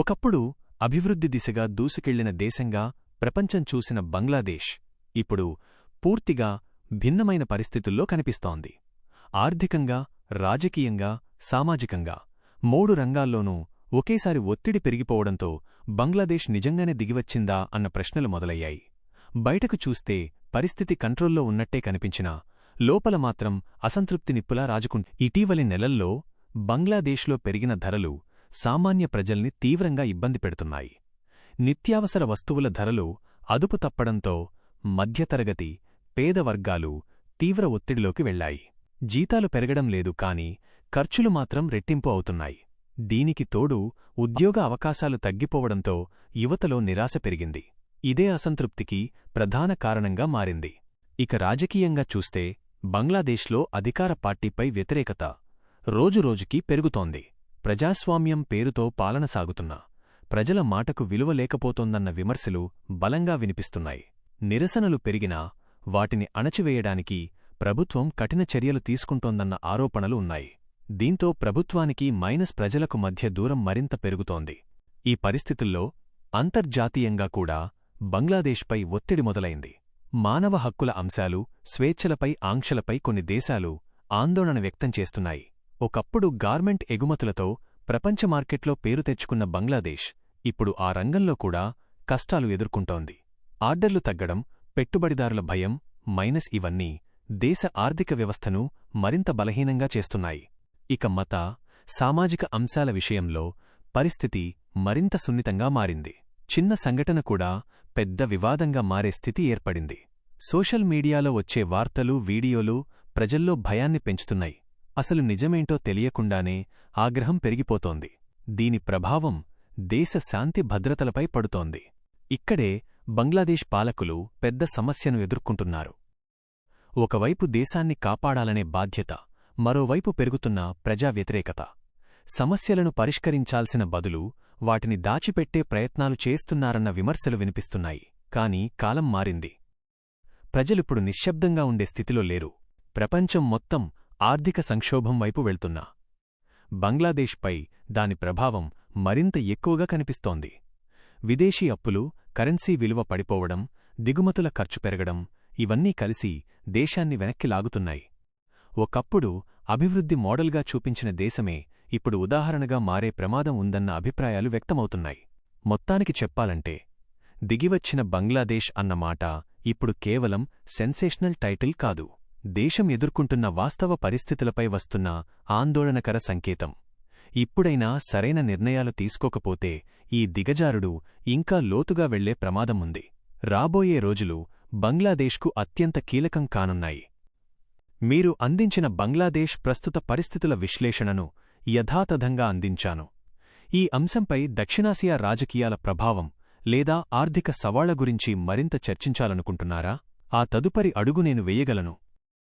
ఒకప్పుడు అభివృద్ధి దిశగా దూసుకెళ్ళిన దేశంగా ప్రపంచం చూసిన బంగ్లాదేశ్ ఇప్పుడు పూర్తిగా భిన్నమైన పరిస్థితుల్లో కనిపిస్తోంది. ఆర్థికంగా రాజకీయంగా సామాజికంగా మూడు రంగాల్లోనూ ఒకేసారి ఒత్తిడి పెరిగిపోవడంతో బంగ్లాదేశ్ నిజంగానే దిగివచ్చిందా అన్న ప్రశ్నలు మొదలయ్యాయి. బయటకు చూస్తే పరిస్థితి కంట్రోల్లో ఉన్నట్టే కనిపించినా లోపల మాత్రం అసంతృప్తి నిప్పులా రాజుకుం ఇటీవలి నెలల్లో బంగ్లాదేశ్లో పెరిగిన ధరలు సామాన్య ప్రజల్ని తీవ్రంగా ఇబ్బంది పెడుతున్నాయి. నిత్యావసర వస్తువుల ధరలు అదుపు తప్పడంతో మధ్యతరగతి పేద వర్గాలు తీవ్ర ఒత్తిడిలోకి వెళ్ళాయి జీతాలు పెరగడం లేదు కాని ఖర్చులు మాత్రం రెట్టింపు అవుతున్నాయి. దీనికి తోడు ఉద్యోగ అవకాశాలు తగ్గిపోవడంతో యువతలో నిరాశ పెరిగింది. ఇదే అసంతృప్తికి ప్రధాన కారణంగా మారింది. ఇక రాజకీయంగా చూస్తే బంగ్లాదేశ్లో అధికార పార్టీపై వ్యతిరేకత రోజురోజుకీ పెరుగుతోంది. ప్రజాస్వామ్యం పేరుతో పాలన సాగుతున్నా. ప్రజల మాటకు విలువ లేకపోతోందన్న విమర్శలు బలంగా వినిపిస్తున్నాయి. నిరసనలు పెరిగినా వాటిని అణచివేయడానికి ప్రభుత్వం కఠిన చర్యలు తీసుకుంటోందన్న ఆరోపణలు ఉన్నాయి. దీంతో ప్రభుత్వానికి మైనస్ ప్రజలకు మధ్య దూరం మరింత పెరుగుతోంది. ఈ పరిస్థితుల్లో అంతర్జాతీయంగా కూడా బంగ్లాదేశ్పై ఒత్తిడి మొదలైంది. మానవ హక్కుల అంశాలు స్వేచ్ఛలపై ఆంక్షలపై కొన్ని దేశాలు ఆందోళన వ్యక్తం చేస్తున్నాయి. ఒకప్పుడు గార్మెంట్ ఎగుమతులతో ప్రపంచ మార్కెట్లో పేరు తెచ్చుకున్న బంగ్లాదేశ్ ఇప్పుడు ఆ రంగంలో కూడా కష్టాలు ఎదుర్కొంటోంది. ఆర్డర్లు తగ్గడం పెట్టుబడిదారుల భయం మైనస్ ఇవన్నీ దేశ ఆర్థిక వ్యవస్థను మరింత బలహీనంగా చేస్తున్నాయి. ఇక మత సామాజిక అంశాల విషయంలో పరిస్థితి మరింత సున్నితంగా మారింది. చిన్న సంఘటన కూడా పెద్ద వివాదంగా మారే స్థితి ఏర్పడింది. సోషల్ మీడియాలో వచ్చే వార్తలు వీడియోలు ప్రజల్లో భయాన్ని పెంచుతున్నాయి. అసలు నిజమేంటో తెలియకుండానే ఆగ్రహం పెరిగిపోతోంది. దీని ప్రభావం దేశ శాంతి భద్రతలపై పడుతోంది. ఇక్కడే బంగ్లాదేశ్ పాలకులు పెద్ద సమస్యను ఎదుర్కొంటున్నారు. ఒకవైపు దేశాన్ని కాపాడాలనే బాధ్యత మరోవైపు పెరుగుతున్న ప్రజా వ్యతిరేకత. సమస్యలను పరిష్కరించాల్సిన బదులు వాటిని దాచిపెట్టే ప్రయత్నాలు చేస్తున్నారన్న విమర్శలు వినిపిస్తున్నాయి కాని కాలం మారింది. ప్రజలిప్పుడు నిశ్శబ్దంగా ఉండే స్థితిలో లేరు. ప్రపంచం మొత్తం ఆర్థిక సంక్షోభం వైపు వెళ్తున్నా. బంగ్లాదేశ్పై దాని ప్రభావం మరింత ఎక్కువగా కనిపిస్తోంది. విదేశీ అప్పులు కరెన్సీ విలువ పడిపోవడం దిగుమతుల ఖర్చు పెరగడం ఇవన్నీ కలిసి దేశాన్ని వెనక్కి లాగుతున్నాయి. ఒకప్పుడు అభివృద్ధి మోడల్గా చూపించిన దేశమే ఇప్పుడు ఉదాహరణగా మారే ప్రమాదం ఉందన్న అభిప్రాయాలు వ్యక్తమవుతున్నాయి. మొత్తానికి చెప్పాలంటే దిగివచ్చిన బంగ్లాదేశ్ అన్న మాట ఇప్పుడు కేవలం సెన్సేషనల్ టైటిల్ కాదు. దేశం ఎదుర్కొంటున్న వాస్తవ పరిస్థితులపై వస్తున్న ఆందోళనకర సంకేతం. ఇప్పుడైనా సరైన నిర్ణయాలు తీసుకోకపోతే ఈ దిగజారుడు ఇంకా లోతుగా వెళ్ళే ప్రమాదముంది. రాబోయే రోజులు బంగ్లాదేశ్కు అత్యంత కీలకం కానున్నాయి. మీరు అందించిన బంగ్లాదేశ్ ప్రస్తుత పరిస్థితుల విశ్లేషణను యథాతథంగా అందించాను. ఈ అంశంపై దక్షిణాసియా రాజకీయాల ప్రభావం లేదా ఆర్థిక సవాళ్ళ గురించి మరింత చర్చించాలనుకుంటున్నారా? ఆ తదుపరి అడుగు నేను వెయ్యగలను